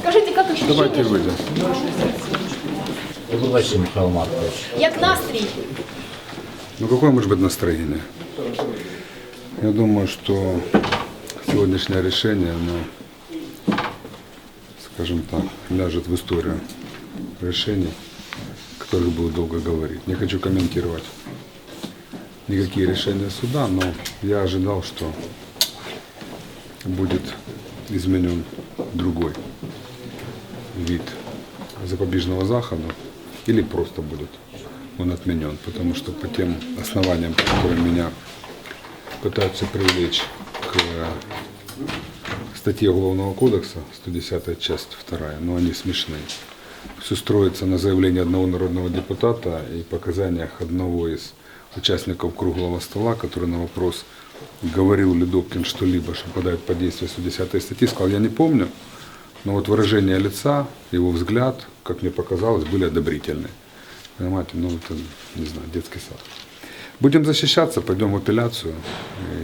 Скажите, как ощущение? Давайте выйдем. Вибачте, Михайло Маркович. Як настрій? Ну какое может быть настроение? Я думаю, что сегодняшнее решение, оно, скажем так, ляжет в историю решений которых буду долго говорить. Не хочу комментировать никакие решения суда, но я ожидал, что будет изменен другой вид запобежного захода или просто будет он отменен, потому что по тем основаниям, по которым меня пытаются привлечь к статье Уголовного кодекса, 110 часть 2, но они смешные. Все строится на заявлении одного народного депутата и показаниях одного из участников круглого стола, который на вопрос, говорил ли Добкин что-либо, что попадает под действие 110 статьи, сказал, я не помню, но вот выражение лица, его взгляд, как мне показалось, были одобрительные. Понимаете, ну это, не знаю, детский сад. Будем защищаться, пойдем в апелляцию.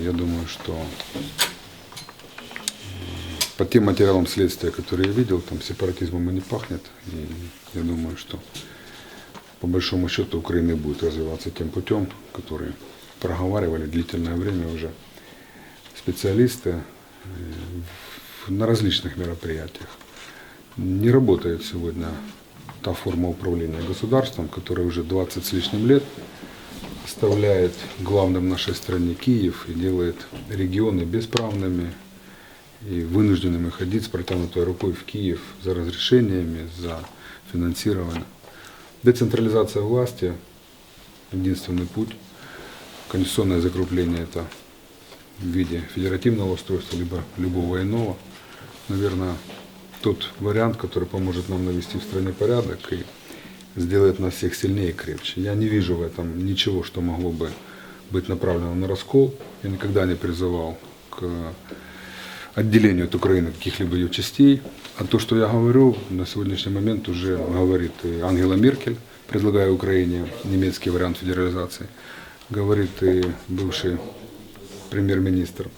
Я думаю, что по тем материалам следствия, которые я видел, там сепаратизмом и не пахнет. И я думаю, что по большому счету Украина будет развиваться тем путем, который проговаривали длительное время уже специалисты э, на различных мероприятиях. Не работает сегодня та форма управления государством, которая уже 20 с лишним лет оставляет главным в нашей стране Киев и делает регионы бесправными и вынужденными ходить с протянутой рукой в Киев за разрешениями, за финансированием. Децентрализация власти – единственный путь. Конституционное закрупление – это в виде федеративного устройства, либо любого иного. Наверное, тот вариант, который поможет нам навести в стране порядок и сделает нас всех сильнее и крепче. Я не вижу в этом ничего, что могло бы быть направлено на раскол. Я никогда не призывал к отделению от Украины каких-либо ее частей. А то, что я говорю, на сегодняшний момент уже говорит и Ангела Меркель, предлагая Украине немецкий вариант федерализации, говорит и бывший премьер-министр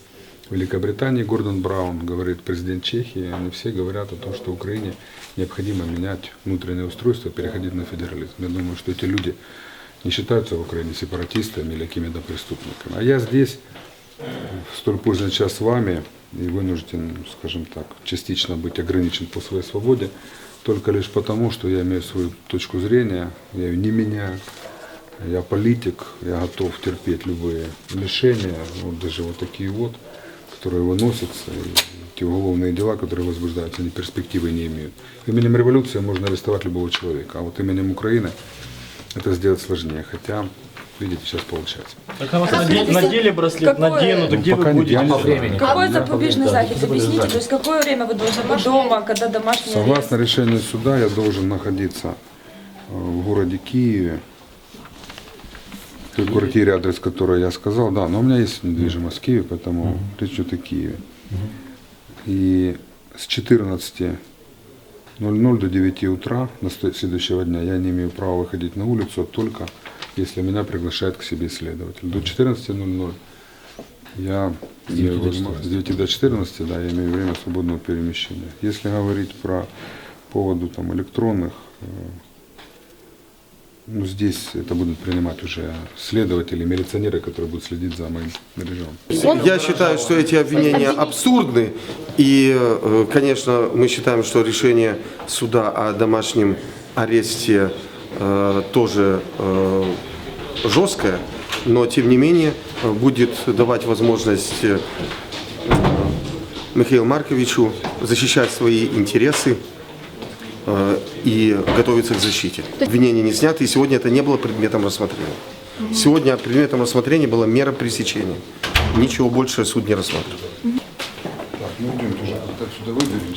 Великобритании Гордон Браун, говорит президент Чехии, они все говорят о том, что Украине необходимо менять внутреннее устройство, переходить на федерализм. Я думаю, что эти люди не считаются в Украине сепаратистами или какими-то преступниками. А я здесь в столь поздний час с вами и вынужден, скажем так, частично быть ограничен по своей свободе, только лишь потому, что я имею свою точку зрения, я ее не меняю. Я политик, я готов терпеть любые лишения, вот даже вот такие вот, которые выносятся, и те уголовные дела, которые возбуждаются, они перспективы не имеют. Именем революции можно арестовать любого человека, а вот именем Украины это сделать сложнее, хотя, видите, сейчас получается. Так на вас Как наде- надели браслет, какое- наденут, Ну, где пока вы не- будете? я не По знаю. времени. Какой запобежный запобежный Объясните, то есть какое время вы должны быть дома, когда домашний арест? Согласно решению суда, я должен находиться э, в городе Киеве, в той квартире, адрес которой я сказал, да, но у меня есть недвижимость в Киеве, поэтому речь идет о Киеве. И с 14.00 до 9 утра на сто- следующего дня я не имею права выходить на улицу, только если меня приглашает к себе следователь. До 14.00 я имею возможность, с 9 до 14, да, я имею время свободного перемещения. Если говорить про поводу там, электронных, э, ну, здесь это будут принимать уже следователи, милиционеры, которые будут следить за моим режимом. Я считаю, что эти обвинения абсурдны. И, э, конечно, мы считаем, что решение суда о домашнем аресте э, тоже э, жесткое, но, тем не менее, будет давать возможность э, Михаилу Марковичу защищать свои интересы э, и готовиться к защите. Обвинения не сняты, и сегодня это не было предметом рассмотрения. Сегодня предметом рассмотрения была мера пресечения. Ничего больше суд не рассматривал. Так, ну идемте уже отсюда выберемся.